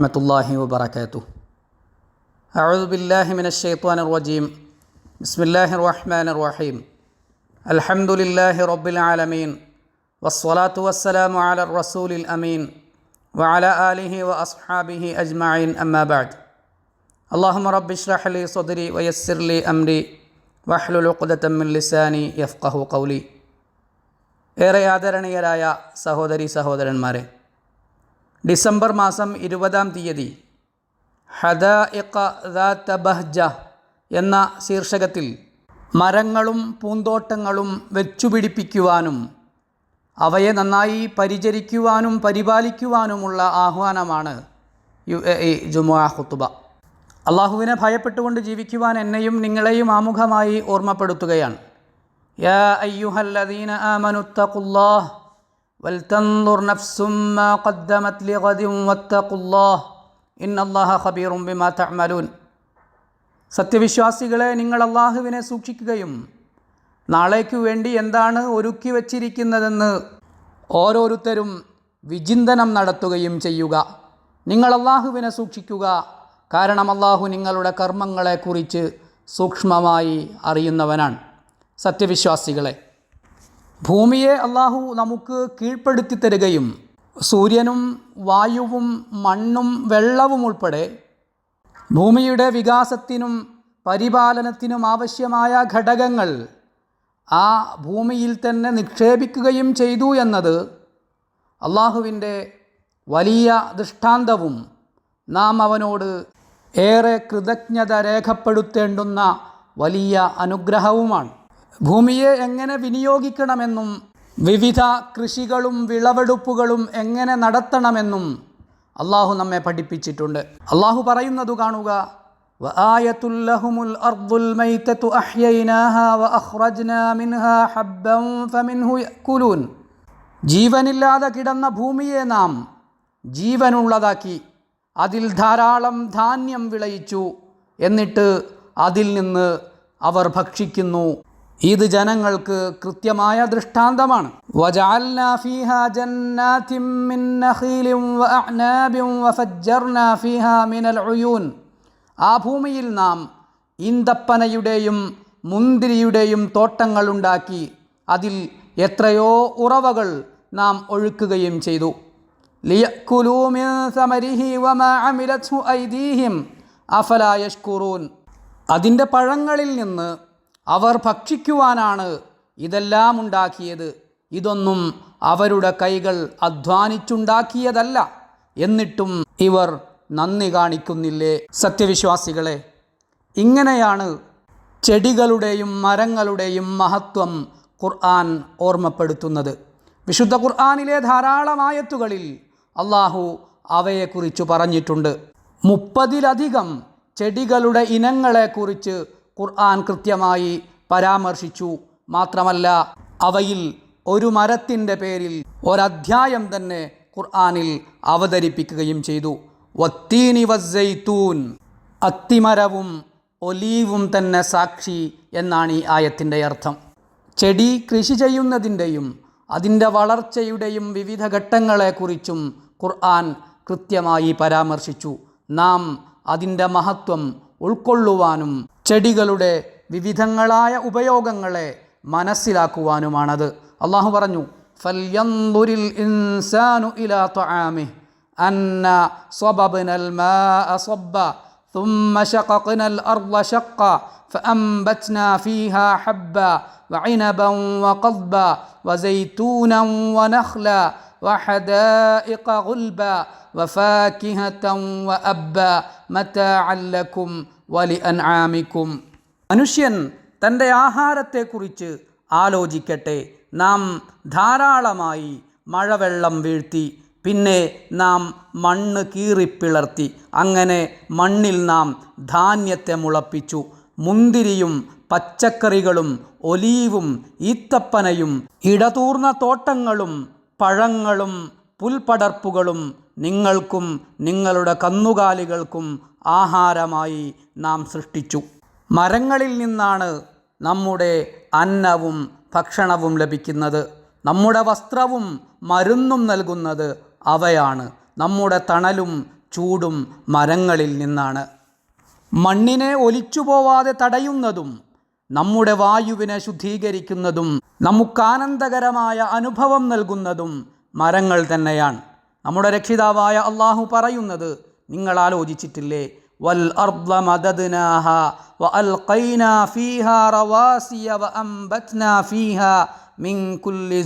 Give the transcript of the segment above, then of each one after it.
ورحمة الله وبركاته أعوذ بالله من الشيطان الرجيم بسم الله الرحمن الرحيم الحمد لله رب العالمين والصلاة والسلام على الرسول الأمين وعلى آله وأصحابه أجمعين أما بعد اللهم رب اشرح لي صدري ويسر لي أمري واحلل عقدة من لساني يفقه قولي ഏറെ ആദരണീയരായ സഹോദരി സഹോദരന്മാരെ ഡിസംബർ മാസം ഇരുപതാം തീയതി ഹദ ദാത്ത ബഹ്ജ എന്ന ശീർഷകത്തിൽ മരങ്ങളും പൂന്തോട്ടങ്ങളും വെച്ചുപിടിപ്പിക്കുവാനും അവയെ നന്നായി പരിചരിക്കുവാനും പരിപാലിക്കുവാനുമുള്ള ആഹ്വാനമാണ് യു എ ഇ ജുമുഅ ഖുത്തുബ അള്ളാഹുവിനെ ഭയപ്പെട്ടുകൊണ്ട് ജീവിക്കുവാൻ എന്നെയും നിങ്ങളെയും ആമുഖമായി ഓർമ്മപ്പെടുത്തുകയാണ്. യാ അയ്യുഹല്ലദീന ആമനുത്തഖുല്ലാഹ് ولتنظر نفس ما قدمت لغد واتقوا الله إن الله خبير بما تعملون സത്യവിശ്വാസികളെ നിങ്ങൾ അള്ളാഹുവിനെ സൂക്ഷിക്കുകയും നാളേക്കു വേണ്ടി എന്താണ് ഒരുക്കി വച്ചിരിക്കുന്നതെന്ന് ഓരോരുത്തരും വിചിന്തനം നടത്തുകയും ചെയ്യുക നിങ്ങൾ അള്ളാഹുവിനെ സൂക്ഷിക്കുക കാരണം അള്ളാഹു നിങ്ങളുടെ കർമ്മങ്ങളെക്കുറിച്ച് സൂക്ഷ്മമായി അറിയുന്നവനാണ് സത്യവിശ്വാസികളെ ഭൂമിയെ അള്ളാഹു നമുക്ക് കീഴ്പ്പെടുത്തി തരികയും സൂര്യനും വായുവും മണ്ണും വെള്ളവും ഉൾപ്പെടെ ഭൂമിയുടെ വികാസത്തിനും പരിപാലനത്തിനും ആവശ്യമായ ഘടകങ്ങൾ ആ ഭൂമിയിൽ തന്നെ നിക്ഷേപിക്കുകയും ചെയ്തു എന്നത് അള്ളാഹുവിന്റെ വലിയ ദൃഷ്ടാന്തവും നാം അവനോട് ഏറെ കൃതജ്ഞത രേഖപ്പെടുത്തേണ്ടുന്ന വലിയ അനുഗ്രഹവുമാണ്. ഭൂമിയെ എങ്ങനെ വിനിയോഗിക്കണമെന്നും വിവിധ കൃഷികളും വിളവെടുപ്പുകളും എങ്ങനെ നടത്തണമെന്നും അള്ളാഹു നമ്മെ പഠിപ്പിച്ചിട്ടുണ്ട്. അള്ളാഹു പറയുന്നത് കാണുക ജീവനില്ലാതെ കിടന്ന ഭൂമിയെ നാം ജീവനുള്ളതാക്കി അതിൽ ധാരാളം ധാന്യം വിളയിച്ചു എന്നിട്ട് അതിൽ നിന്ന് അവർ ഭക്ഷിക്കുന്നു. ഇത് ജനങ്ങൾക്ക് കൃത്യമായ ദൃഷ്ടാന്തമാണ്. ആ ഭൂമിയിൽ നാം ഇന്തപ്പനയുടെയും മുന്തിരിയുടെയും തോട്ടങ്ങളുണ്ടാക്കി അതിൽ എത്രയോ ഉറവകൾ നാം ഒഴുക്കുകയും ചെയ്തു. അതിന്റെ പഴങ്ങളിൽ നിന്ന് അവർ ഭക്ഷിക്കുവാനാണ് ഇതെല്ലാം ഉണ്ടാക്കിയത്. ഇതൊന്നും അവരുടെ കൈകൾ അധ്വാനിച്ചുണ്ടാക്കിയതല്ല. എന്നിട്ടും ഇവർ നന്ദി കാണിക്കുന്നില്ലേ? സത്യവിശ്വാസികളെ ഇങ്ങനെയാണ് ചെടികളുടെയും മരങ്ങളുടെയും മഹത്വം ഖുർആൻ ഓർമ്മപ്പെടുത്തുന്നത്. വിശുദ്ധ ഖുർആാനിലെ ധാരാളമായത്തുകളിൽ അള്ളാഹു അവയെക്കുറിച്ച് പറഞ്ഞിട്ടുണ്ട്. മുപ്പതിലധികം ചെടികളുടെ ഇനങ്ങളെക്കുറിച്ച് ഖുർആൻ കൃത്യമായി പരാമർശിച്ചു. മാത്രമല്ല അവയിൽ ഒരു മരത്തിന്റെ പേരിൽ ഒരധ്യായം തന്നെ ഖുർആാനിൽ അവതരിപ്പിക്കുകയും ചെയ്തു. വത്തീനി വസ്സൈത്തൂൻ അത്തിമരവും ഒലീവും തന്നെ സാക്ഷി എന്നാണ് ഈ ആയത്തിന്റെ അർത്ഥം. ചെടി കൃഷി ചെയ്യുന്നതിന്റെയും അതിന്റെ വളർച്ചയുടെയും വിവിധ ഘട്ടങ്ങളെക്കുറിച്ചും ഖുർആൻ കൃത്യമായി പരാമർശിച്ചു. നാം അതിന്റെ മഹത്വം ഉൾക്കൊള്ളുവാനും ചെടികളുടെ വിവിധങ്ങളായ ഉപയോഗങ്ങളെ മനസ്സിലാക്കുവാനുമാണത് അള്ളാഹു പറഞ്ഞു ഫല്യന്തുരിൽ ഇൻസാനു ഇലാ ത്വആമിഹ് അന്ന സ്വബബ്നൽ മാഅ സ്വബ്ബ ثم شققنا الأرض شقا فأنبتنا فيها حبا وعنبا وقضبا وزيتونا ونخلا وحدائق غلبا وفاكهة وأبا متاعا لكم വലി അൻ ആമിക്കും മനുഷ്യൻ തന്റെ ആഹാരത്തെക്കുറിച്ച് ആലോചിക്കട്ടെ. നാം ധാരാളമായി മഴവെള്ളം വീഴ്ത്തി പിന്നെ നാം മണ്ണ് കീറിപ്പിളർത്തി അങ്ങനെ മണ്ണിൽ നാം ധാന്യത്തെ മുളപ്പിച്ചു. മുന്തിരിയും പച്ചക്കറികളും ഒലീവും ഈത്തപ്പനയും ഇടതൂർന്ന തോട്ടങ്ങളും പഴങ്ങളും പുൽപ്പടർപ്പുകളും നിങ്ങൾക്കും നിങ്ങളുടെ കന്നുകാലികൾക്കും ആഹാരമായി നാം സൃഷ്ടിച്ചു. മരങ്ങളിൽ നിന്നാണ് നമ്മുടെ അന്നവും ഭക്ഷണവും ലഭിക്കുന്നത്. നമ്മുടെ വസ്ത്രവും മരുന്നും നൽകുന്നത് അവയാണ്. നമ്മുടെ തണലും ചൂടും മരങ്ങളിൽ നിന്നാണ്. മണ്ണിനെ ഒലിച്ചു പോവാതെ തടയുന്നതും നമ്മുടെ വായുവിനെ ശുദ്ധീകരിക്കുന്നതും നമുക്കാനന്ദകരമായ അനുഭവം നൽകുന്നതും മരങ്ങൾ തന്നെയാണ്. നമ്മുടെ രക്ഷിതാവായ അള്ളാഹു പറയുന്നത് നിങ്ങൾ ആലോചിച്ചിട്ടില്ലേ? വൽ വ റവാസിയ വ മിൻ കുല്ലി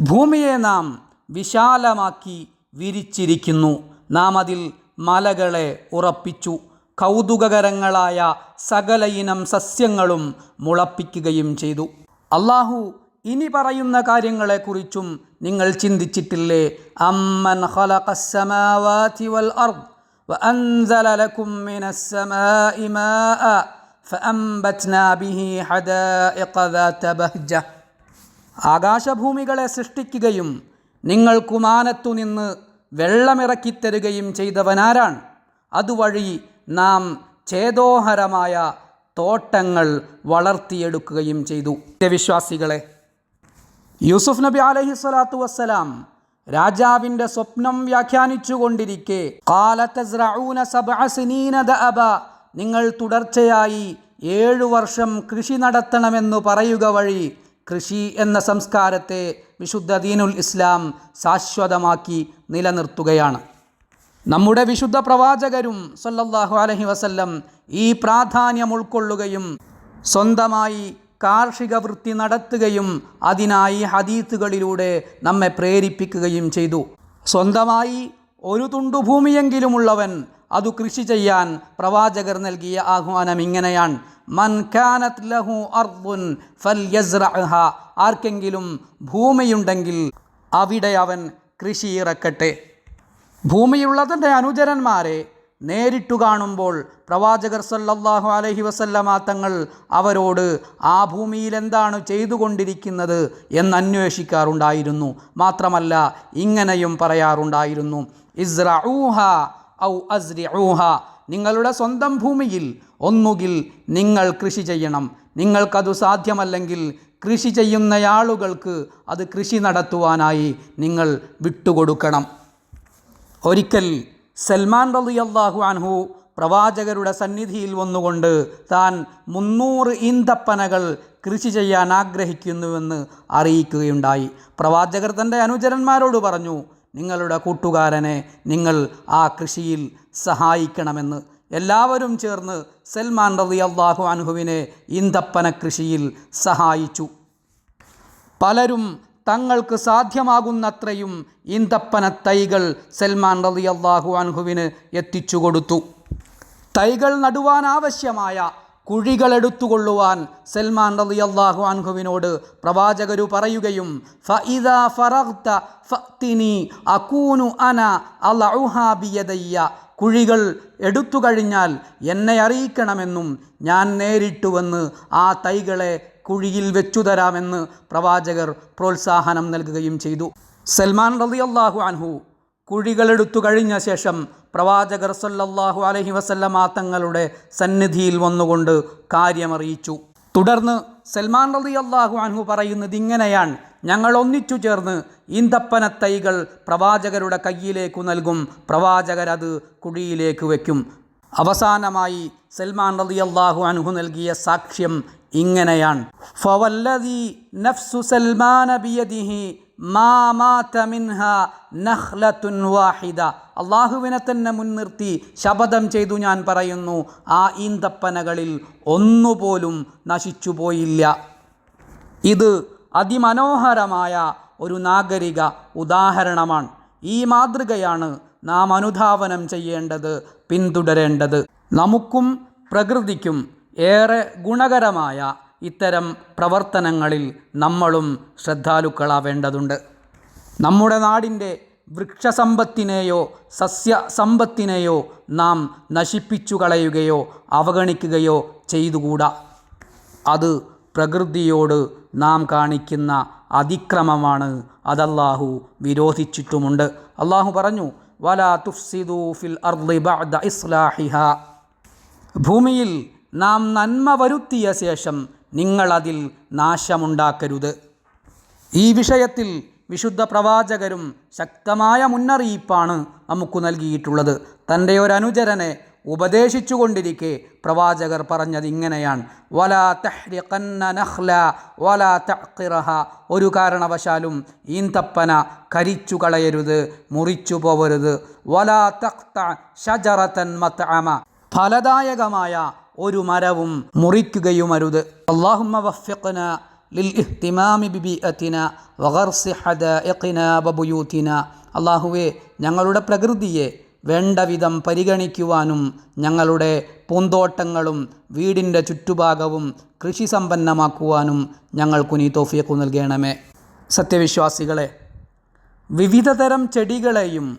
ഭൂമിയെ നാം വിശാലമാക്കി വിരിച്ചിരിക്കുന്നു. നാം അതിൽ മലകളെ ഉറപ്പിച്ചു. കൗതുകകരങ്ങളായ സകലയിനം സസ്യങ്ങളും മുളപ്പിക്കുകയും ചെയ്തു. അള്ളാഹു ഇനി പറയുന്ന കാര്യങ്ങളെക്കുറിച്ചും നിങ്ങൾ ചിന്തിച്ചിട്ടില്ലേ അമ്മൻ ഖലഖസ്സമാവാതി വൽ അർദ് وأنزل لكم من السماء ماء فأنبتنا به حدائق ذات بهجة ആകാശഭൂമികളെ സൃഷ്ടിക്കുകയും നിങ്ങൾക്കു മാനത്തു നിന്ന് വെള്ളമിറക്കിത്തരുകയും ചെയ്തവനാരാണ് അതുവഴി നാം ചേതോഹരമായ തോട്ടങ്ങൾ വളർത്തിയെടുക്കുകയും ചെയ്തു വിശ്വാസികളെ യൂസുഫ് നബി അലഹി സ്വലാത്തു വസ്സലാം രാജാവിന്റെ സ്വപ്നം വ്യാഖ്യാനിച്ചു കൊണ്ടിരിക്കെ നിങ്ങൾ തുടർച്ചയായി ഏഴു വർഷം കൃഷി നടത്തണമെന്നു പറയുക വഴി കൃഷി എന്ന സംസ്കാരത്തെ വിശുദ്ധ ദീനുൽ ഇസ്ലാം ശാശ്വതമാക്കി നിലനിർത്തുകയാണ്. നമ്മുടെ വിശുദ്ധ പ്രവാചകരും സല്ലല്ലാഹു അലഹി വസല്ലം ഈ പ്രാധാന്യം ഉൾക്കൊള്ളുകയും സ്വന്തമായി കാർഷിക വൃത്തി നടത്തുകയും അതിനായി ഹദീത്തുകളിലൂടെ നമ്മെ പ്രേരിപ്പിക്കുകയും ചെയ്തു. സ്വന്തമായി ഒരു തുണ്ടുഭൂമിയെങ്കിലുമുള്ളവൻ അതു കൃഷി ചെയ്യാൻ പ്രവാചകർ നൽകിയ ആഹ്വാനം ഇങ്ങനെയാണ്. മൻ കാനത് ലഹു അർദുൻ ഫൽ ആർക്കെങ്കിലും ഭൂമിയുണ്ടെങ്കിൽ അവിടെ അവൻ കൃഷി ഇറക്കട്ടെ. ഭൂമിയുള്ള അനുചരന്മാരെ നേരിട്ടു കാണുമ്പോൾ പ്രവാചകർ സല്ലല്ലാഹു അലഹി വസല്ലമ തങ്ങൾ അവരോട് ആ ഭൂമിയിൽ എന്താണ് ചെയ്തുകൊണ്ടിരിക്കുന്നത്? എന്ന് അന്വേഷിക്കാറുണ്ടായിരുന്നു. മാത്രമല്ല ഇങ്ങനെയും പറയാറുണ്ടായിരുന്നു. ഇസ്രഊഹ ഔ അസ്രിഊഹ നിങ്ങളുടെ സ്വന്തം ഭൂമിയിൽ ഒന്നുകിൽ നിങ്ങൾ കൃഷി ചെയ്യണം. നിങ്ങൾക്കതു സാധ്യമല്ലെങ്കിൽ കൃഷി ചെയ്യുന്നയാളുകൾക്ക് അത് കൃഷി നടത്തുവാനായി നിങ്ങൾ വിട്ടുകൊടുക്കണം. ഒരിക്കൽ സൽമാൻ റലി അള്ളാഹു അൻഹു പ്രവാചകരുടെ സന്നിധിയിൽ വന്നുകൊണ്ട് താൻ മുന്നൂറ് ഈന്തപ്പനകൾ കൃഷി ചെയ്യാൻ ആഗ്രഹിക്കുന്നുവെന്ന് അറിയിക്കുകയുണ്ടായി. പ്രവാചകർ തന്റെ അനുചരന്മാരോട് പറഞ്ഞു നിങ്ങളുടെ കൂട്ടുകാരനെ നിങ്ങൾ ആ കൃഷിയിൽ സഹായിക്കണമെന്ന്. എല്ലാവരും ചേർന്ന് സൽമാൻ റലി അള്ളാഹു അനുഹുവിനെ ഈന്തപ്പന കൃഷിയിൽ സഹായിച്ചു. പലരും തങ്ങൾക്ക് സാധ്യമാകുന്നത്രയും ഈന്തപ്പന തൈകൾ സൽമാൻ റലി അള്ളാഹു അൻഹുവിന് എത്തിച്ചു കൊടുത്തു തൈകൾ നടുവാൻ ആവശ്യമായ കുഴികൾ എടുത്തുകൊള്ളുവാൻ സൽമാൻ റലി അള്ളാഹു അൻഹുവിനോട് പ്രവാചകരു പറയുകയും അകൂനു അന കുഴികൾ എടുത്തു കഴിഞ്ഞാൽ എന്നെ അറിയിക്കണമെന്നും ഞാൻ നേരിട്ടുവന്ന് ആ തൈകളെ കുഴിയിൽ വെച്ചു തരാമെന്ന് പ്രവാചകർ പ്രോത്സാഹനം നൽകുകയും ചെയ്തു. സൽമാൻ റളിയല്ലാഹു അൻഹു കുഴികളെടുത്തു കഴിഞ്ഞ ശേഷം പ്രവാചകർ സല്ലല്ലാഹു അലഹി വസല്ലമ തങ്ങളുടെ സന്നിധിയിൽ വന്നുകൊണ്ട് കാര്യമറിയിച്ചു. തുടർന്ന് സൽമാൻ റലി അള്ളാഹു അൻഹു പറയുന്നത് ഇങ്ങനെയാണ്. ഞങ്ങൾ ഒന്നിച്ചു ചേർന്ന് ഈന്തപ്പന തൈകൾ പ്രവാചകരുടെ കയ്യിലേക്കു നൽകും. പ്രവാചകരത് കുഴിയിലേക്ക് വയ്ക്കും അവസാനമായി സൽമാൻ റലി അള്ളാഹു അൻഹു നൽകിയ സാക്ഷ്യം ഇങ്ങനെയാണ്. ഫവല്ലദി നഫ്സു സൽമാന വാഹിദ. അള്ളാഹുവിനെ തന്നെ മുൻനിർത്തി ശപഥം ചെയ്തു ഞാൻ പറയുന്നു ആ ഈന്തപ്പനകളിൽ ഒന്നുപോലും നശിച്ചു പോയില്ല ഇത് അതിമനോഹരമായ ഒരു നാഗരിക ഉദാഹരണമാണ്. ഈ മാതൃകയാണ് നാം അനുധാവനം ചെയ്യേണ്ടത് പിന്തുടരേണ്ടത്. നമുക്കും പ്രകൃതിക്കും ഏറെ ഗുണകരമായ ഇത്തരം പ്രവർത്തനങ്ങളിൽ നമ്മളും ശ്രദ്ധാലുക്കളാവേണ്ടതുണ്ട്. നമ്മുടെ നാടിന്റെ വൃക്ഷസമ്പത്തിനെയോ സസ്യസമ്പത്തിനെയോ നാം നശിപ്പിച്ചു കളയുകയോ അവഗണിക്കുകയോ ചെയ്തുകൂടാ. അത് പ്രകൃതിയോട് നാം കാണിക്കുന്ന അതിക്രമമാണ് അതല്ലാഹു വിരോധിച്ചിട്ടുമുണ്ട്. അള്ളാഹു പറഞ്ഞു വലാ തുഫ്സിദു ഫിൽ അർളി ബഅദ ഇസ്ലാഹിഹ. ഭൂമിയിൽ നാം നന്മ വരുത്തിയ ശേഷം നിങ്ങളതിൽ നാശമുണ്ടാക്കരുത്. ഈ വിഷയത്തിൽ വിശുദ്ധ പ്രവാചകരും ശക്തമായ മുന്നറിയിപ്പാണ് നമുക്ക് നൽകിയിട്ടുള്ളത്. തന്റെ ഒരു അനുചരനെ ഉപദേശിച്ചു കൊണ്ടിരിക്കെ പ്രവാചകർ പറഞ്ഞത് ഇങ്ങനെയാണ്. വലാ തഹ്രിഖന്ന നഖ്ല വലാ തഖിറഹ ഒരു കാരണവശാലും ഈന്തപ്പന കരിച്ചു കളയരുത് മുറിച്ചു പോവരുത്. വലാ തഖ്ത ഷജറതൻ മത്അമ. ഫലദായകമായ ഒരു മരവും മുറിക്കുകയുമരുത്. അള്ളാഹുമ്മ ബിബിഅത്തിന വഗർസി ഞങ്ങളുടെ പ്രകൃതിയെ വേണ്ട വിധം പരിഗണിക്കുവാനും ഞങ്ങളുടെ പൂന്തോട്ടങ്ങളും വീടിന്റെ ചുറ്റുഭാഗവും കൃഷി സമ്പന്നമാക്കുവാനും ഞങ്ങൾക്കു നീ തോഫിയക്കു നൽകണമേ. സത്യവിശ്വാസികളെ വിവിധതരം ചെടികളെയും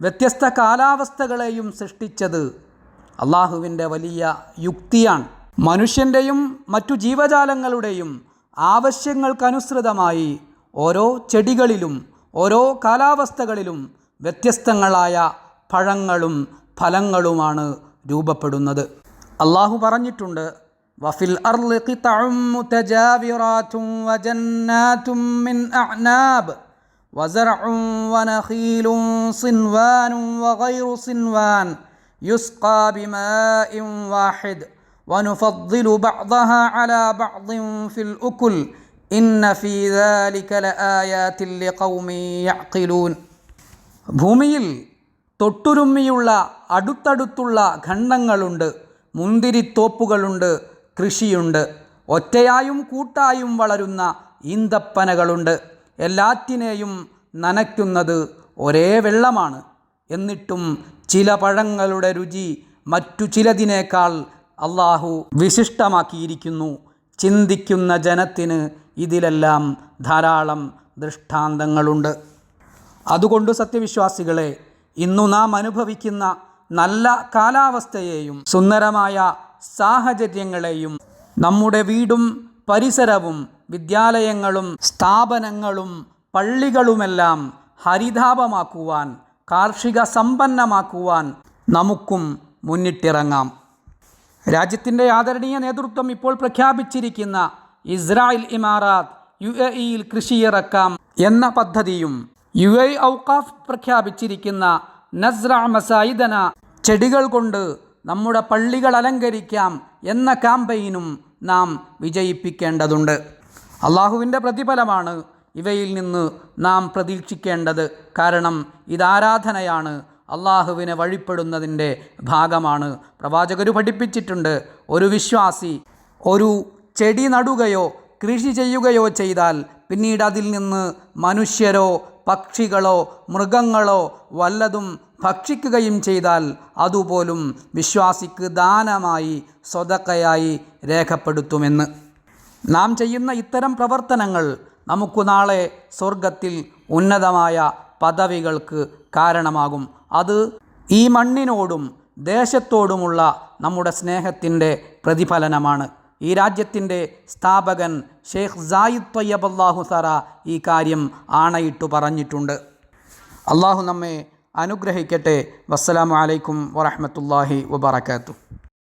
വ്യത്യസ്ത കാലാവസ്ഥകളെയും സൃഷ്ടിച്ചത് അള്ളാഹുവിൻ്റെ വലിയ യുക്തിയാണ് മനുഷ്യൻ്റെയും മറ്റു ജീവജാലങ്ങളുടെയും ആവശ്യങ്ങൾക്കനുസൃതമായി ഓരോ ചെടികളിലും ഓരോ കാലാവസ്ഥകളിലും വ്യത്യസ്തങ്ങളായ പഴങ്ങളും ഫലങ്ങളുമാണ് രൂപപ്പെടുന്നത് അള്ളാഹു പറഞ്ഞിട്ടുണ്ട് വഫിൽ അർളി ഖിതഉം മുതജാവിറാത്തും വജന്നാത്തും മിൻ അഅ്നാബ് وزرع ونخيل صنوان وغير صنوان يسقى بماء واحد ونفضل بعضها على بعض في الأكل إن في ذلك لآيات لقوم يعقلون ഭൂമിയിൽ തൊട്ടുരുമ്മിയുള്ള അടുത്തടുത്തുള്ള ഖണ്ഡങ്ങളുണ്ട് മുന്തിരിത്തോപ്പുകളുണ്ട് കൃഷിയുണ്ട് ഒറ്റയായും കൂട്ടായും വളരുന്ന ഈന്തപ്പനകളുണ്ട് എല്ലാറ്റിനെയും നനയ്ക്കുന്നത് ഒരേ വെള്ളമാണ് എന്നിട്ടും ചില പഴങ്ങളുടെ രുചി മറ്റു ചിലതിനേക്കാൾ അള്ളാഹു വിശിഷ്ടമാക്കിയിരിക്കുന്നു. ചിന്തിക്കുന്ന ജനത്തിന് ഇതിലെല്ലാം ധാരാളം ദൃഷ്ടാന്തങ്ങളുണ്ട്. അതുകൊണ്ട് സത്യവിശ്വാസികളെ ഇന്നു നാം അനുഭവിക്കുന്ന നല്ല കാലാവസ്ഥയെയും സുന്ദരമായ സാഹചര്യങ്ങളെയും നമ്മുടെ വീടും പരിസരവും വിദ്യാലയങ്ങളും സ്ഥാപനങ്ങളും പള്ളികളുമെല്ലാം ഹരിതാപമാക്കുവാൻ കാർഷിക സമ്പന്നമാക്കുവാൻ നമുക്കും മുന്നിട്ടിറങ്ങാം. രാജ്യത്തിന്റെ ആദരണീയ നേതൃത്വം ഇപ്പോൾ പ്രഖ്യാപിച്ചിരിക്കുന്ന ഇസ്രായേൽ ഇമാറാത്ത് യു എ ഇയിൽ കൃഷിയിറക്കാം എന്ന പദ്ധതിയും യു എ ഔക്കാഫ് പ്രഖ്യാപിച്ചിരിക്കുന്ന നസ്ര മസായിദന ചെടികൾ കൊണ്ട് നമ്മുടെ പള്ളികൾ അലങ്കരിക്കാം എന്ന ക്യാമ്പയിനും നാം വിജയിപ്പിക്കേണ്ടതുണ്ട്. അള്ളാഹുവിന്റെ പ്രതിഫലമാണ് ഇവയിൽ നിന്ന് നാം പ്രതീക്ഷിക്കേണ്ടത് കാരണം ഇതാരാധനയാണ് അള്ളാഹുവിനെ വഴിപ്പെടുന്നതിന്റെ ഭാഗമാണ്. പ്രവാചകർ പഠിപ്പിച്ചിട്ടുണ്ട് ഒരു വിശ്വാസി ഒരു ചെടി നടുകയോ കൃഷി ചെയ്യുകയോ ചെയ്താൽ പിന്നീട് അതിൽ നിന്ന് മനുഷ്യരോ പക്ഷികളോ മൃഗങ്ങളോ വല്ലതും ഭക്ഷിക്കുകയും ചെയ്താൽ അതുപോലും വിശ്വാസിക്ക് ദാനമായി സ്വതക്കയായി രേഖപ്പെടുത്തുമെന്ന്. നാം ചെയ്യുന്ന ഇത്തരം പ്രവർത്തനങ്ങൾ നമുക്ക് നാളെ സ്വർഗത്തിൽ ഉന്നതമായ പദവികൾക്ക് കാരണമാകും. അത് ഈ മണ്ണിനോടും ദേശത്തോടുമുള്ള നമ്മുടെ സ്നേഹത്തിന്റെ പ്രതിഫലനമാണ്. ഈ രാജ്യത്തിന്റെ സ്ഥാപകൻ ഷെയ്ഖ് സായിദ് തൊയ്യബ് അള്ളാഹു സറ ഈ കാര്യം ആണയിട്ടു പറഞ്ഞിട്ടുണ്ട്. അള്ളാഹു നമ്മെ അനുഗ്രഹിക്കട്ടെ. വസ്സലാമലൈക്കും വറഹമത്തല്ലാഹി വബർക്കാത്തു